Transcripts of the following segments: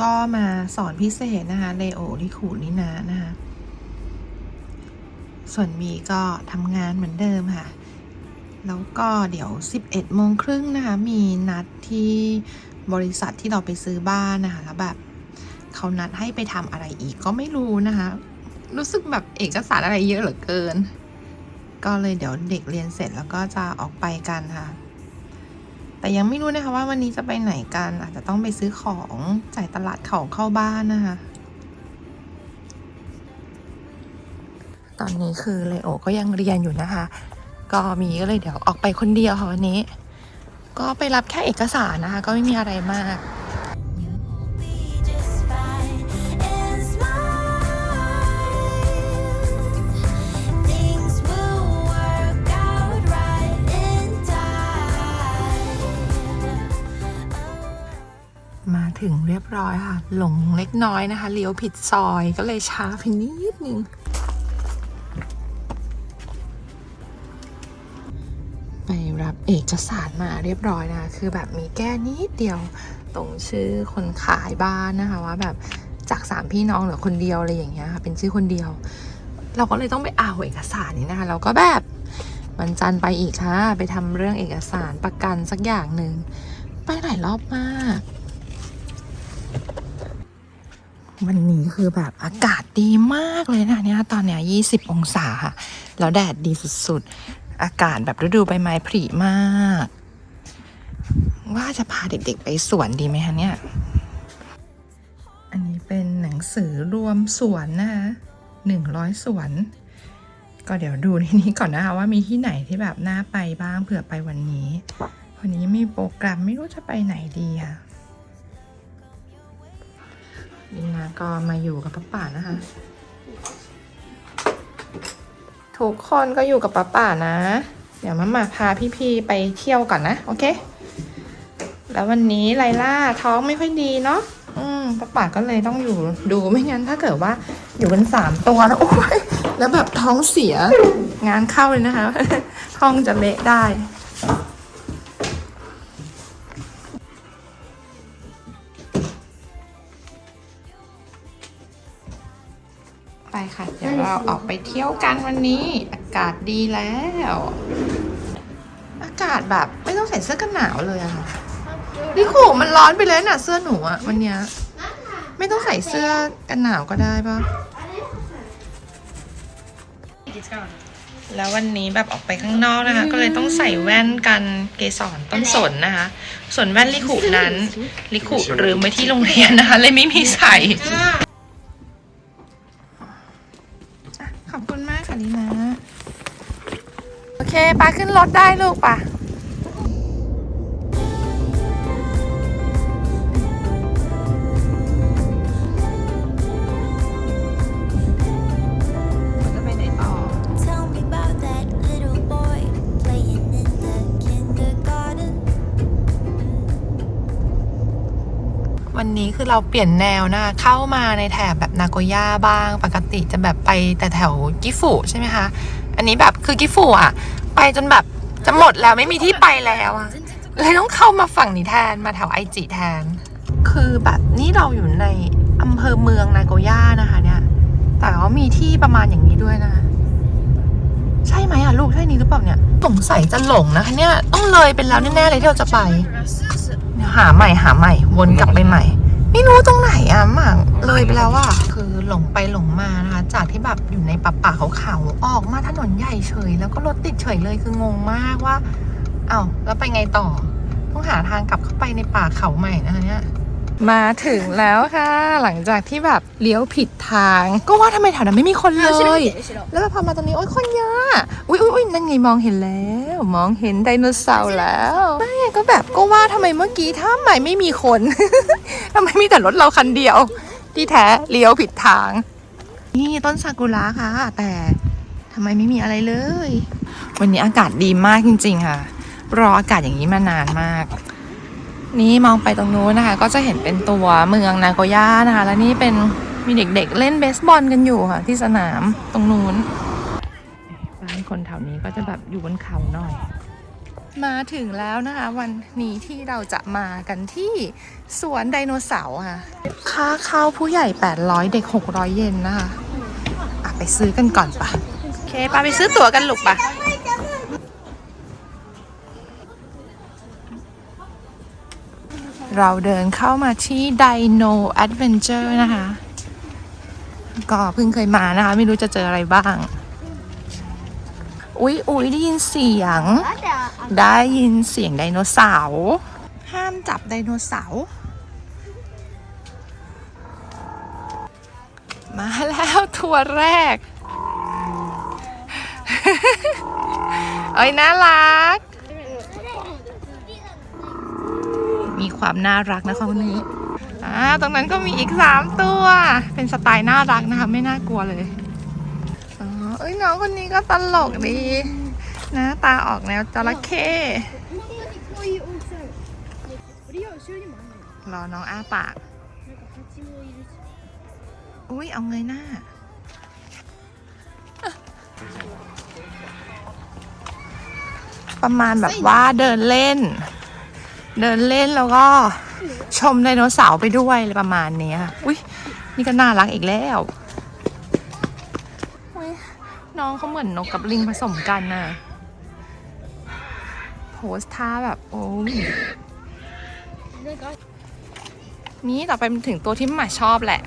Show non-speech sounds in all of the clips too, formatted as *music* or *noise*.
ก็มาสอนพิเศษนะคะเลโอริคูนินานะคะส่วนมีก็ทำงานเหมือนเดิมค่ะ แล้วก็เดี๋ยว 11โมงครึ่งนะคะ มีนัดที่บริษัทที่เราไปซื้อบ้านนะคะ แล้วแบบเขานัดให้ไปทำอะไรอีกก็ไม่รู้นะคะ รู้สึกแบบเอกสารอะไรเยอะเหลือเกิน ก็เลยเดี๋ยวเด็กเรียนเสร็จแล้วก็จะออกไปกันค่ะ แต่ยังไม่รู้นะคะว่าวันนี้จะไปไหนกัน อาจจะต้องไปซื้อของจ่ายตลาดของเข้าบ้านนะคะ ตอนนี้คือเลโอก็ยังเรียนอยู่นะคะ ก็มีก็เลยเดี๋ยวออกไปคนเดียวค่ะวันนี้ ก็ไปรับแค่เอกสารนะคะ ก็ไม่มีอะไรมาก ถึงเรียบร้อยค่ะ หลงเล็กน้อยนะคะเลี้ยวผิดซอยก็เลยช้าไปนิดนึงไปรับเอกสารมาเรียบร้อยนะคะคือแบบมีแก้นิดเดียวตรงชื่อคนขายบ้านนะคะว่าแบบจากสามพี่น้องเหลือคนเดียวอะไรอย่างเงี้ยค่ะเป็นชื่อคนเดียว เราก็เลยต้องไปเอาเอกสารนี้นะคะเราก็แบบวันจันทร์ไปอีกค่ะ ไปทำเรื่องเอกสารประกันสักอย่างหนึ่งไปหลายรอบมาก วันนี้คือแบบอากาศดีมากเลยนะเนี่ยตอนเนี้ย20องศาค่ะ แล้วแดดดีสุดๆ อากาศแบบฤดูใบไม้ผลิมาก ว่าจะพาเด็กๆไปสวนดีไหมคะเนี่ย อันนี้เป็นหนังสือรวมสวนนะคะหนึ่งร้อยสวน ก็เดี๋ยวดูในนี้ก่อนนะคะว่ามีที่ไหนที่แบบน่าไปบ้างเผื่อไปวันนี้ วันนี้มีโปรแกรมไม่รู้จะไปไหนดีค่ะ นี่นะก็มาอยู่กับป้าป่านะคะ ทุกคนก็อยู่กับป้าป่านะ เดี๋ยวมามาพาพี่ๆไปเที่ยวก่อนนะ โอเค แล้ววันนี้ไลล่าท้องไม่ค่อยดีเนาะอืมป้าป่าก็เลยต้องอยู่ดูไม่งั้นถ้าเกิดว่าอยู่กันสามตัวแล้วโอ้ยแล้วแบบท้องเสียงานเข้าเลยนะคะท้องจะเละได้ เราออกไปเที่ยวกันวันนี้ อากาศดีแล้ว อากาศแบบไม่ต้องใส่เสื้อกันหนาวเลยอะค่ะนี่ขู่มันร้อนไปเลยน่ะเสื้อหนูอะวันเนี้ยไม่ต้องใส่เสื้อกันหนาวก็ได้ปะแล้ววันนี้แบบออกไปข้างนอกนะคะ ก็เลยต้องใส่แว่นกันเกสรต้นสนนะคะ ส่วนแว่นลิขุนั้น ลิขุลืมไว้ที่โรงเรียนนะคะ เลยไม่มีใส่ โอเคปาขึ้นรถได้ลูกปะจะไปไหนต่อ Tell me about that little boy playing in the kindergarten. วันนี้คือเราเปลี่ยนแนวนะคะเข้ามาในแถบแบบนาโกย่าบ้าง ปกติจะแบบไปแต่แถวกิฟุใช่ไหมคะ อันนี้แบบคือกิฟุอะ ไปจนแบบจะหมดแล้วไม่มีที่ไปแล้วอะเลยต้องเข้ามาฝั่งนี้แทนมาแถวไอจิแทน คือแบบนี่เราอยู่ในอำเภอเมืองนาโกย่านะคะเนี่ย แต่ว่ามีที่ประมาณอย่างนี้ด้วยนะคะใช่ไหมอะลูกใช่นี้หรือเปล่าเนี่ยสงสัยจะหลงนะคะเนี่ยต้องเลยเป็นแล้วแน่ๆเลยที่เราจะไปหาใหม่หาใหม่วนกลับไปใหม่ ไม่รู้ตรงไหนอะหมางเลยไปแล้วว่าคือ หลงไปหลงมานะคะ จากที่แบบอยู่ในป่าป่าเขาเขาๆออกมาถนนใหญ่เฉย แล้วก็รถติดเฉยเลยคืองงมากว่าเอ้าแล้วไปไงต่อ ต้องหาทางกลับเข้าไปในป่าเขาใหม่นะคะเนี่ยมาถึงแล้วค่ะ หลังจากที่แบบเลี้ยวผิดทาง ก็ว่าทำไมแถวนั้นไม่มีคนเลย แล้วพอมาตรงนี้โอ๊ยคนเยอะอุ้ยอุ้ยอุ้ยนั่นไงมองเห็นแล้ว มองเห็นไดโนเสาร์แล้วไม่ก็แบบก็ว่าทำไมเมื่อกี้ถ้าไม่ไม่มีคนทำไมมีแต่รถเราคันเดียว ที่แท้เลี้ยวผิดทาง นี่ต้นซากุระค่ะ แต่ทำไมไม่มีอะไรเลย วันนี้อากาศดีมากจริง ๆ ค่ะ รออากาศอย่างนี้มานานมาก นี่มองไปตรงนู้นนะคะ ก็จะเห็นเป็นตัวเมืองนาโกย่านะคะ แล้วนี่เป็นมีเด็กๆ เล่นเบสบอลกันอยู่ค่ะ ที่สนามตรงนู้นบ้านคนแถวนี้ก็จะแบบอยู่บนเขาหน่อย มาถึงแล้วนะคะ วันนี้ที่เราจะมากันที่สวนไดโนเสาร์ค่ะ ค่าเข้าผู้ใหญ่ 800 เด็ก 600 เยนนะคะอะไปซื้อกันก่อนปะโอเคปะไปซื้อตั๋วกันลูกปะเราเดินเข้ามาที่ Dino Adventure นะคะ ก็เพิ่งเคยมานะคะ ไม่รู้จะเจออะไรบ้าง อุ๊ยอุ๊ยได้ยินเสียง ได้ยินเสียงไดโนเสาร์ห้ามจับไดโนเสาร์มาแล้วทัวร์แรก เอ้ยน่ารัก มีความน่ารักนะคะคนนี้อ่าตรงนั้นก็มีอีกสามตัว เป็นสไตล์น่ารักนะคะ ไม่น่ากลัวเลย อ้ยน้องคนนี้ก็ตลกดี หน้าตาออกแนวจระเข้รอน้องอ้าปาก อุ้ยเอาเงยหน้า ประมาณแบบว่าเดินเล่น เดินเล่นแล้วก็ชมไดโนเสาร์ไปด้วยประมาณนี้อุ้ยนี่ก็น่ารักอีกแล้ว เขาเหมือนนกกับลิงผสมกันน่ะ โพสท่าแบบโอ้ยนี่ต่อไปมันถึงตัวที่หมาชอบแหละ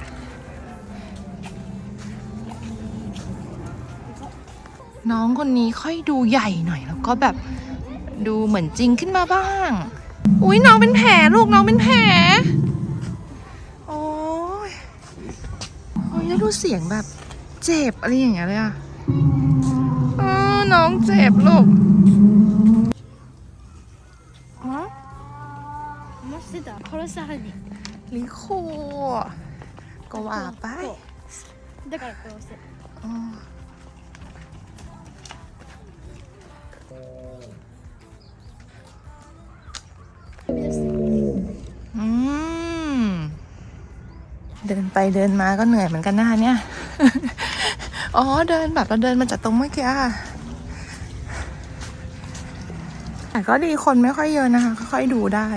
น้องคนนี้ค่อยดูใหญ่หน่อยแล้วก็แบบดูเหมือนจริงขึ้นมาบ้าง อุ้ยน้องเป็นแผลลูกน้องเป็นแผลโอ้ยโอ้ยแล้วดูเสียงแบบเจ็บอะไรอย่างเงี้ยเลยอะ น้องเจ็บลูกอ๋อ マスター殺さはんねん ลิโคก็ว่าไป だから殺せ อ๋ออืม เดินไปเดินมาก็เหนื่อยเหมือนกันนะคะเนี่ย อ๋อเดินแบบเราเดินมาจากตรงเมื่อกี้อะแต่ก็ดีคนไม่ค่อยเยอะนะคะค่อยๆดูได้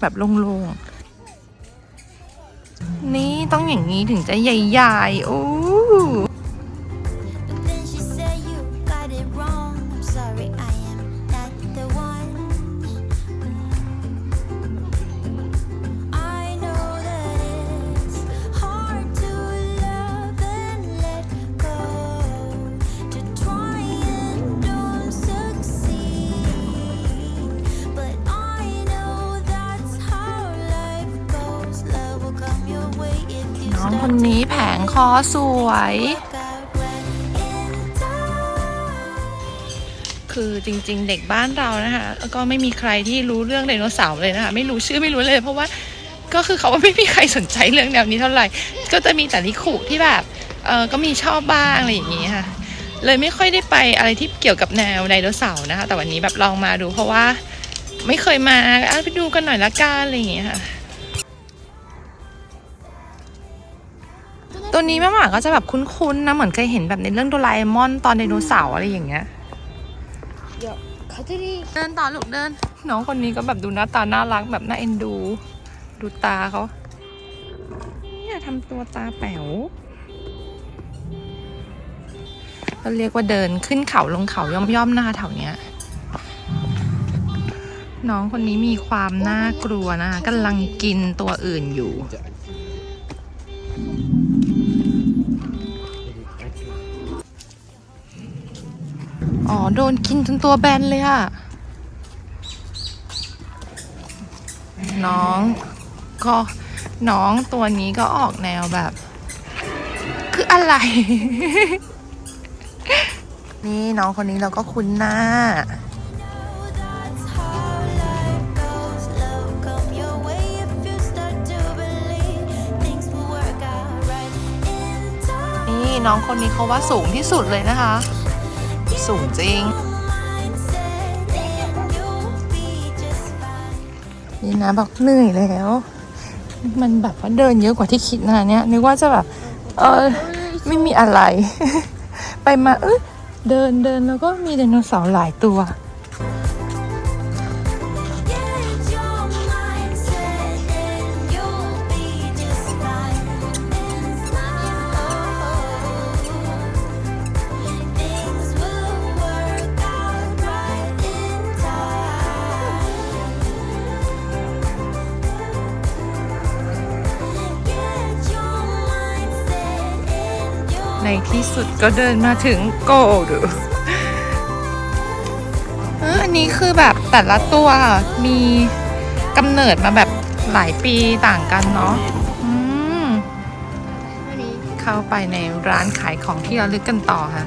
แบบโล่งๆนี่ต้องอย่างนี้ถึงจะใหญ่ๆโอ้ คือจริงๆ เด็กบ้านเรานะคะแล้วก็ไม่มีใครที่รู้เรื่องไดโนเสาร์เลยนะคะไม่รู้ชื่อไม่รู้เลย เพราะว่าก็คือเขาไม่มีใครสนใจเรื่องแนวนี้เท่าไหร่ ก็จะมีแต่ลิขุที่แบบเออก็มีชอบบ้างอะไรอย่างนี้ค่ะ เลยไม่ค่อยได้ไปอะไรที่เกี่ยวกับแนวไดโนเสาร์นะคะ แต่วันนี้แบบลองมาดูเพราะว่าไม่เคยมาอะไปดูกันหน่อยละกันอะไรอย่างเงี้ยค่ะ ตัวนี้แม่หมาก็จะแบบคุ้นๆนะ เหมือนเคยเห็นแบบในเรื่องโดราเอมอนตอนไดโนเสาร์อะไรอย่างเงี้ยเดี๋ยวเขาจะดีเดินต่อลูกเดิน น้องคนนี้ก็แบบดูหน้าตาน่ารักแบบน่าเอ็นดู ดูตาเขาอย่าทำตัวตาแป๋วเราเรียกว่าเดินขึ้นเขาลงเขาย่อมๆหน้าแถวเนี้ยน้องคนนี้มีความน่ากลัวนะกำลังกินตัวอื่นอยู่ อ๋อ โดนกินจนตัวแบนเลยอะน้องก็น้องตัวนี้ก็ออกแนวแบบ คืออะไร นี่น้องคนนี้เราก็คุ้นหน้า นี่น้องคนนี้เขาว่าสูงที่สุดเลยนะคะ สูงจริง นี่นะบอกเหนื่อยแล้ว มันแบบว่าเดินเยอะกว่าที่คิดนะเนี่ยนึกว่าจะแบบเออไม่มีอะไร ไปมาเออเดินเดินแล้วก็มีไดโนเสาร์หลายตัว ที่สุดก็เดินมาถึงโกลดูเอออันนี้คือแบบแต่ละตัวมีกำเนิดมาแบบหลายปีต่างกันเนาะอืม Honey. เข้าไปในร้านขายของที่ระลึกกันต่อค่ะ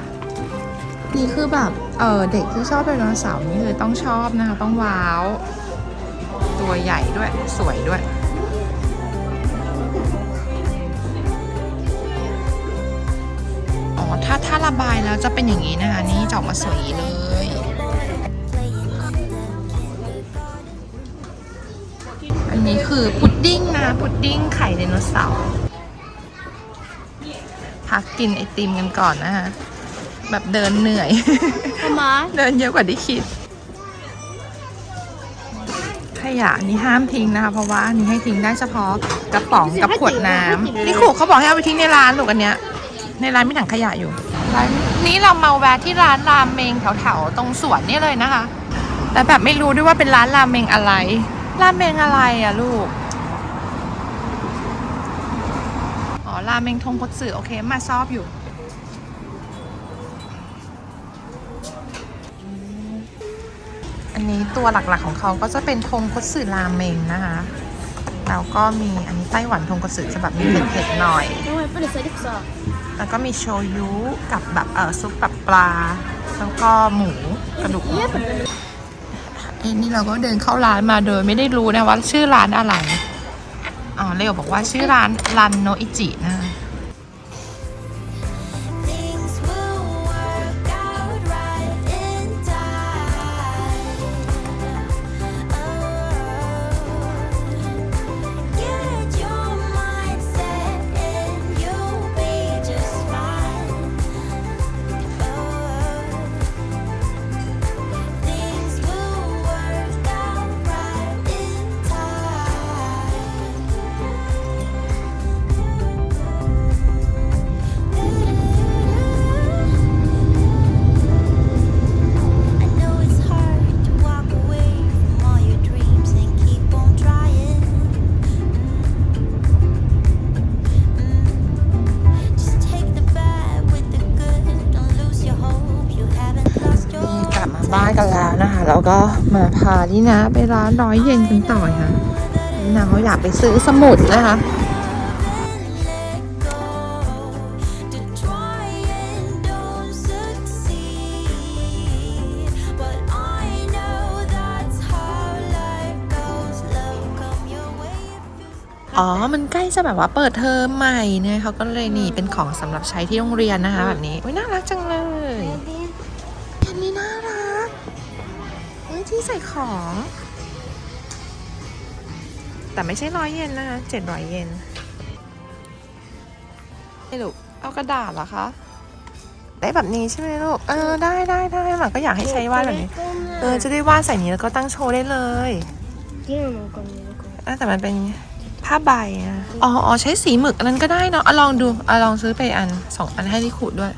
นี่คือแบบ เออเด็กที่ชอบไดโนเสาร์นี่คือต้องชอบนะคะ ต้องว้าว ตัวใหญ่ด้วยสวยด้วย ถ้าถ้าระบายแล้วจะเป็นอย่างนี้นะคะนี่จะออกมาสวยอย่างนี้เลย อันนี้คือพุดดิ้งนะ พุดดิ้งไข่ไดโนเสาร์พักกินไอติมกันก่อนนะคะแบบเดินเหนื่อย Mama. เดินเยอะกว่าที่คิดขยะนี่ห้ามทิ้งนะคะเพราะว่าอันนี้ให้ทิ้งได้เฉพาะกระป๋องกับขวดน้ำนี่ขู่เขาบอกให้เอาไปทิ้งในร้านลูกอันเนี้ย ในร้านมีถังขยะอยู่ร้านนี้เรามาแวะที่ร้านรามเมงแถวๆตรงสวนนี่เลยนะคะ แต่แบบไม่รู้ด้วยว่าเป็นร้านรามเมงอะไรรามเมงอะไรอะลูกอ๋อรามเมงทงพดสื่อโอเคมาชอบอยู่อันนี้ตัวหลักๆของเขาก็จะเป็นทงคตสึรามเมงนะคะแล้วก็มีอันนี้ไต้หวันทงคตสึจะแบบมีเผ็ดๆหน่อย No, I put it aside because uh, แล้วก็มีโชยุกับแบบเออซุปแบบปลา แล้วก็หมูกระดูกหมู yeah, but เอ้นี่เราก็เดินเข้าร้านมาโดยไม่ได้รู้นะว่าชื่อร้านอะไร อ๋อเลโอบอกว่าชื่อร้านรันโนอิจินะคะ พาที่นะ ไปร้านร้อยเย็นกันต่อค่ะนี่นะเขาอยากไปซื้อสมุดนะคะอ๋อ มันใกล้จะแบบว่าเปิดเทอมใหม่เนี่ยเขาก็เลยนี่เป็นของสำหรับใช้ที่โรงเรียนนะคะแบบนี้ อุ้ยน่ารักจังเลย ที่ใส่ของ แต่ไม่ใช่ร้อยเยนนะคะเจ็ดร้อยเยนไอ้ลูกเอากระดาษเหรอคะ ได้แบบนี้ใช่ไหมลูก เออได้ได้ได้หลังก็อยากให้ใช้วาดแบบนี้ เออจะได้วาดใส่นี้แล้วก็ตั้งโชว์ได้เลยอะแต่มันเป็นผ้าใบอะอ๋ออ๋อใช้สีหมึกอันนั้นก็ได้เนาะอะลองดูอะลองซื้อไปอันสองอันให้ที่ขูดด้วย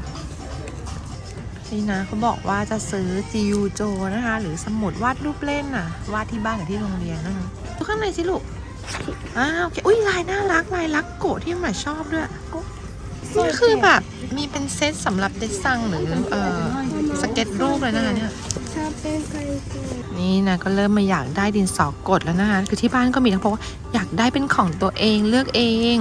นี่นะเขาบอกว่าจะซื้อจิวโจนะคะ หรือสมุดวาดรูปเล่นน่ะ วาดที่บ้านกับที่โรงเรียนนะคะดูข้างในสิลูกอ้าวโอเคอุ้ยลายน่ารักลายลักโกะที่หมาชอบด้วยนี่คือแบบมีเป็นเซตสำหรับเดซซังหรือเอ่อสเก็ตรูปเลยนะคะเนี่ยนี่นะก็เริ่มมาอยากได้ดินสอกดแล้วนะคะ คือที่บ้านก็มีนะเพราะว่าอยากได้เป็นของตัวเองเลือกเอง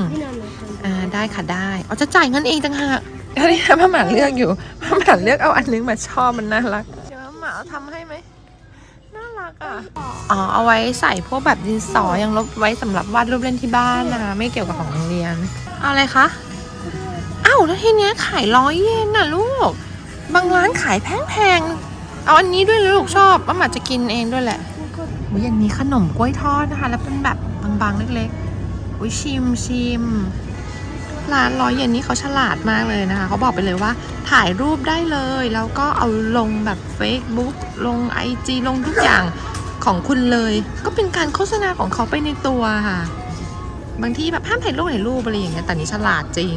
อ่าได้ค่ะได้เอ๋อจะจ่ายเงินเองจังหาก อันนี้พ่หมาเลือกอยู่พ่อหมาเลือกเอาอันนึงมาชอบมันน่ารักเดี๋ยวหมาเอาทำให้ไหมน่ารักอะอ๋อเอาไว้ใส่พวกแบบดินสอยังลบไว้สำหรับวาดรูปเล่นที่บ้านนะไม่เกี่ยวกับของโรงเรียนเอาอะไรคะอ้าวแล้วทีเนี้ยขายร้อยเยนน่ะลูก บางร้านขายแพงๆเอาอันนี้ด้วยลยลูกชอบป้าหมาจะกินเองด้วยแหละอุ้ยอันนี้ขนมกล้วยทอดนะคะ แล้วเป็นแบบบางๆเล็กๆอุ้ยชิมชิม ร้านร้อยเยนนี้เขาฉลาดมากเลยนะคะ เขาบอกไปเลยว่าถ่ายรูปได้เลย แล้วก็เอาลงแบบ Facebook ลง IG ลงทุกอย่างของคุณเลย ก็เป็นการโฆษณาของเขาไปในตัวค่ะ บางทีแบบห้ามถ่ายรูปถ่ายรูปอะไรอย่างเงี้ยแต่นี้ฉลาดจริง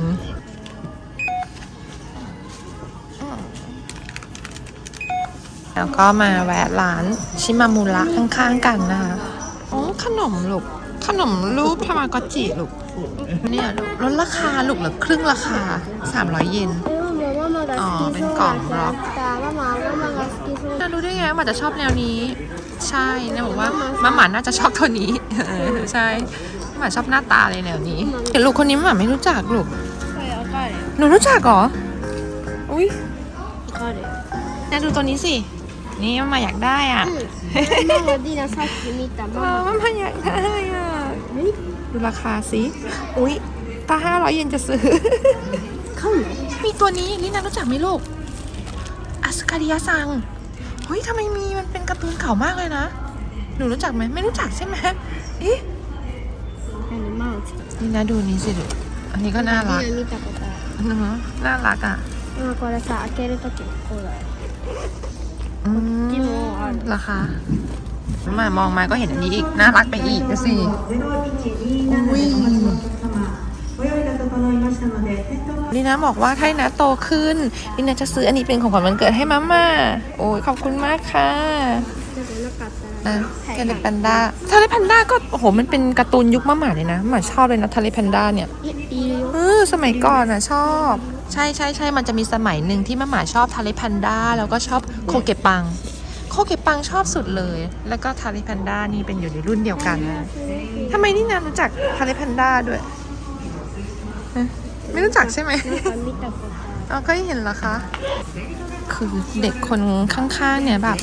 แล้วก็มาแวะร้านชิมามุระข้างๆกันนะคะ โอ๋อขนมลูก ขนมรูปทามากอจิลูก เนี่ยลดราคาลูกเหลือครึ่งราคา 300 เยน อ๋อ เป็นกล่องบล็อกแน่ามันสกิสโซนน่ารู้ได้ไงว่าหมาจะชอบแนวนี้ ใช่แนี่บอกว่ามาหมาน่าจะชอบตัวนี้ ใช่หมาชอบหน้าตาเลยแนวนี้เดี๋ยวลูกคนนี้มาหมาไม่รู้จักลูกหนูรู้จักเหรอ อุ้ยน่าดูตัวนี้สิ นี่มาหมาอยากได้อะมาดีนะซาคิมิตะมามาอยากได้อะ ดูราคาสิ อุ้ยถ้าห้าร้อยเยนจะซื้อ 買うの มีตัวนี้นี่นารู้จักไหมลูกอัสคาริยะซัง เฮ้ยทำไมมีมันเป็นการ์ตูนเก่ามากเลยนะ หนูรู้จักไหมไม่รู้จักใช่ไหมเอ๊ะ あのマをつけた นี่นะดูนี้สิลูกอันนี้ก็น่ารัก ディナ見たことある อือฮึน่ารักอ่ะ 今これさ開けるときこうだよ อืม จริงเหรออ่ะ ราคา มามองมาก็เห็นอันนี้อีก น่ารักไปอีกสิอุ้นี่นะบอกว่าถ้านะโตขึ้นนี่นะจะซื้ออันนี้เป็นของขวัญวันเกิดให้มาม่าโอ้ยขอบคุณมากค่ะทะเลแพนด้าทะเลแพนด้าก็โอ้โหมันเป็นการ์ตูนยุคมาหมาเลยนะหมาชอบเลยนะทะเลแพนด้าเนี่ยเออสมัยก่อนนะชอบ ใช่ใช่ใช่มันจะมีสมัยหนึ่งที่มาหมาชอบทะเลแพนด้าแล้วก็ชอบโคเกปัง โคเกปังชอบสุดเลย แล้วก็ทาริแพนด้านี่เป็นอยู่ในรุ่นเดียวกันนะทำไมนี่นานรู้จักทาริแพนด้าด้วย ไม่รู้จักใช่ไหมเอาก็เห็นเหรอคะ คือเด็กคนข้างๆเนี่ยแบบ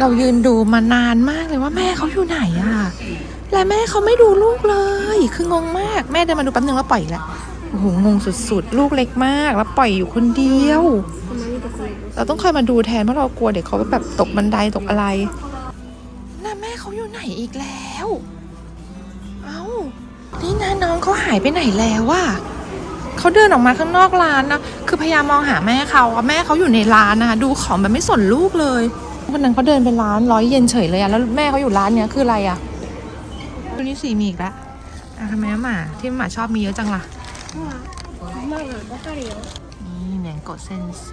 เรายืนดูมานานมากเลยว่าแม่เขาอยู่ไหนอะและแม่เขาไม่ดูลูกเลย คืองงมาก แม่เดินมาดูแป๊บนึงแล้วปล่อยแล้วโอ้โหงงสุดๆ ลูกเล็กมาก แล้วปล่อยอยู่คนเดียว เราต้องคอยมาดูแทนเพราะเรากลัวเด็กเขาแบบตกบันไดตกอะไรน้าแม่เขาอยู่ไหนอีกแล้ว เอา้า นี่นะน้องเขาหายไปไหนแล้ววะเขาเดินออกมาข้างนอกร้านนะคือพยายามมองหาแม่เขาแม่เขาอยู่ในร้านนะคะดูของแบบไม่สนลูกเลยวันนั้นเขาเดินไปร้านร้อยเย็นเฉยเลยอะแล้วแม่เขาอยู่ร้านเนี้ยคืออะไรอะตัวนี้สีมีอีกละอะทำไมหมาที่หมาชอบมีเยอะจังล่ะมากเลยบ้าเดียว โกเซนเซ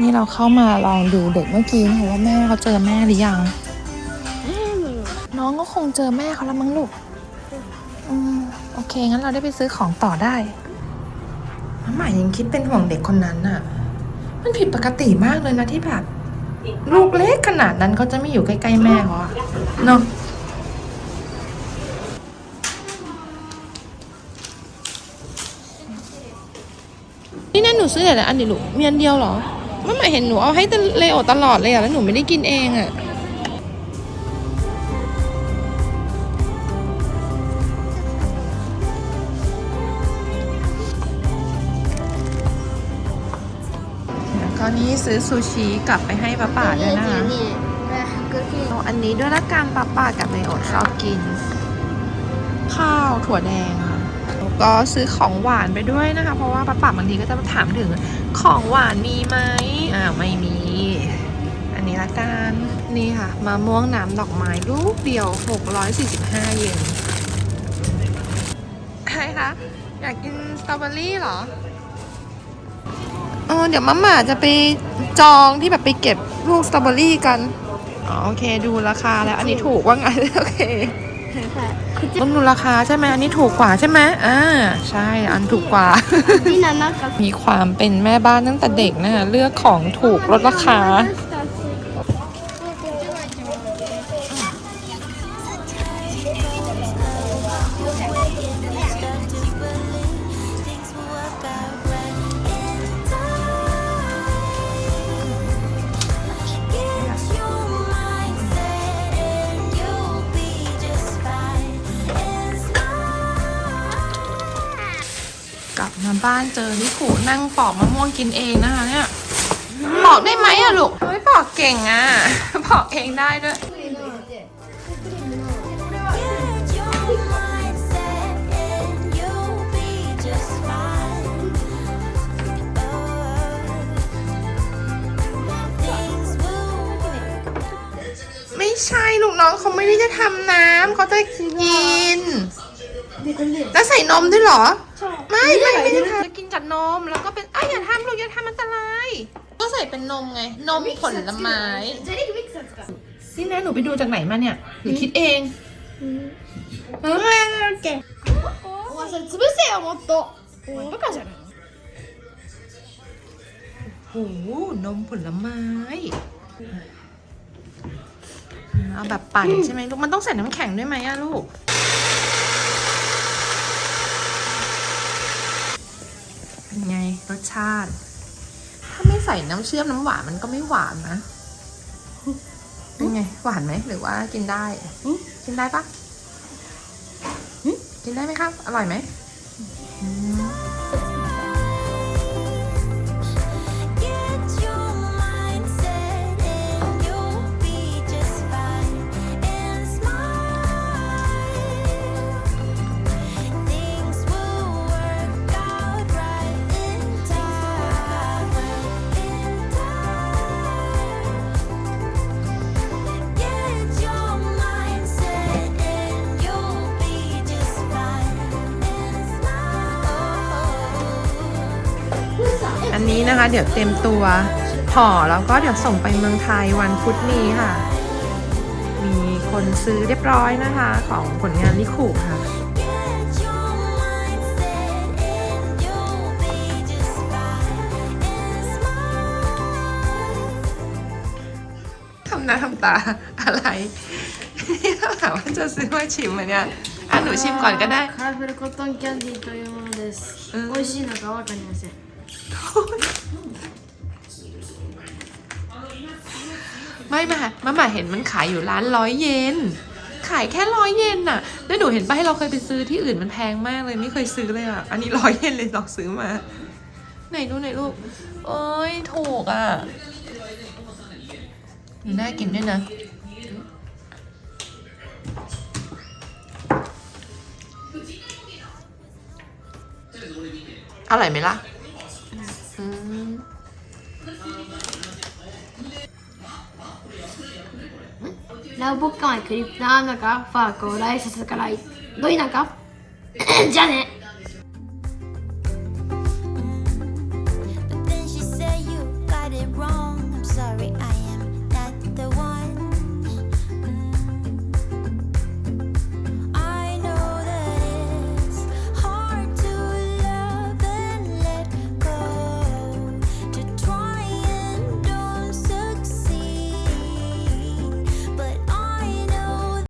นี่เราเข้ามาลองดูเด็กเมื่อกี้นะคะว่าแม่เขาเจอแม่หรือยัง、น้องก็คงเจอแม่เขาแล้วมั้งลูกอืมโอเค งั้นเราได้ไปซื้อของต่อได้มาหมายยังคิดเป็นห่วงเด็กคนนั้นน่ะ มันผิดปกติมากเลยนะที่แบบ ลูกเล็กขนาดนั้นเขาจะไม่อยู่ใกล้ๆแม่เขาอะเนาะ นูซื้อแต่ละอันดิลูกมีอันเดียวเหรอไม่หมายเห็นหนูเอาให้เลโอตลอดเลยอะแล้วหนูไม่ได้กินเองอะตอนนี้ซื้อซูชิกลับไปให้ป้าป่าด้วยนะคะอันนี้ด้วยละกันป้าป่ากับเลโอชอบกิน ข้าวถั่วแดง ก็ซื้อของหวานไปด้วยนะคะ เพราะว่าป้าป่าบางทีก็จะมาถามถึงของหวานมีไหมอ่าไม่มี อันนี้ละกันนี่ค่ะมะม่วงน้ำดอกไม้ลูกเดียว 645 เยนใครคะอยากกินสตรอเบอรี่เหรอเออเดี๋ยวมัมหมาจะไปจองที่แบบไปเก็บลูกสตรอเบอรี่กัน อ๋อโอเคดูราคาแล้ว อันนี้ถูกว่าไงโอเค ค่ะต้องดูราคาใช่ไหมอันนี้ถูกกว่าใช่ไหมอ่าใช่อันถูกกว่า ที่นั่นมากมีความเป็นแม่บ้านตั้งแต่เด็กนะคะเลือกของถูกลดราคา บ้านเจอนิคุนั่งปอกมะม่วงกินเองนะคะเนี่ยปอกได้ไหมอะลูกไม่ปอกเก่งอะปอกเองได้ด้วยไม่ใช่ลูกน้องเขาไม่ได้จะทำน้ำเขาจะกิน แล้วใส่นมด้วยหรอไม่ไม่ไม่ได้ทากินกับนมแล้วก็เป็นอ้าอย่าทำลูกอย่าทำอันตราย ก็ใส่เป็นนมไง นมผลไม้ เจนี่มิกซ์กันนี่นะหนูไปดูจากไหนมาเนี่ยหรือคิดเองเออโอเคว่าจะทำเสียหมดตัวโอ้บ้จโอ้นมผลไม้ เอาแบบปั่นใช่ไหมลูก มันต้องใส่น้ำแข็งด้วยไหมอะลูก ไงรสชาติ ถ้าไม่ใส่น้ำเชื่อมน้ำหวานมันก็ไม่หวานนะเป็นไง หวานไหมหรือว่ากินได้กินได้ปะกินได้ไหมครับ อร่อยไหม เดี๋ยวเต็มตัวห่อแล้วก็เดี๋ยวส่งไปเมืองไทยวันพุธนี้ค่ะ มีคนซื้อเรียบร้อยนะคะ ของผลงานลิคุค่ะ Get your mindset and you'll be just fine. And smile. ทำหน้าทำตาอะไรถ้าถามว่าจะซื้อมาชิมไหมเนี่ยอ่ะหนูชิมก่อนก็ได้ カラフルコットンキャンディーというものです。うん美味しいのかわかりません。 ไม่มามามาเห็นมันขายอยู่ร้านร้อยเยนขายแค่ร้อยเยนน่ะแล้วหนูเห็นป้าให้เราเคยไปซื้อที่อื่นมันแพงมากเลยไม่เคยซื้อเลยอะ อันนี้ร้อยเยนเลยลองซื้อมา ไหนดูไหนลูกโอ้ยถูกอะนี่น่ากินด้วยนะอร่อยไหมล่ะ ラブポッカマンクリプターナかファーコーライサスからどいなか *clears throat* じゃあね。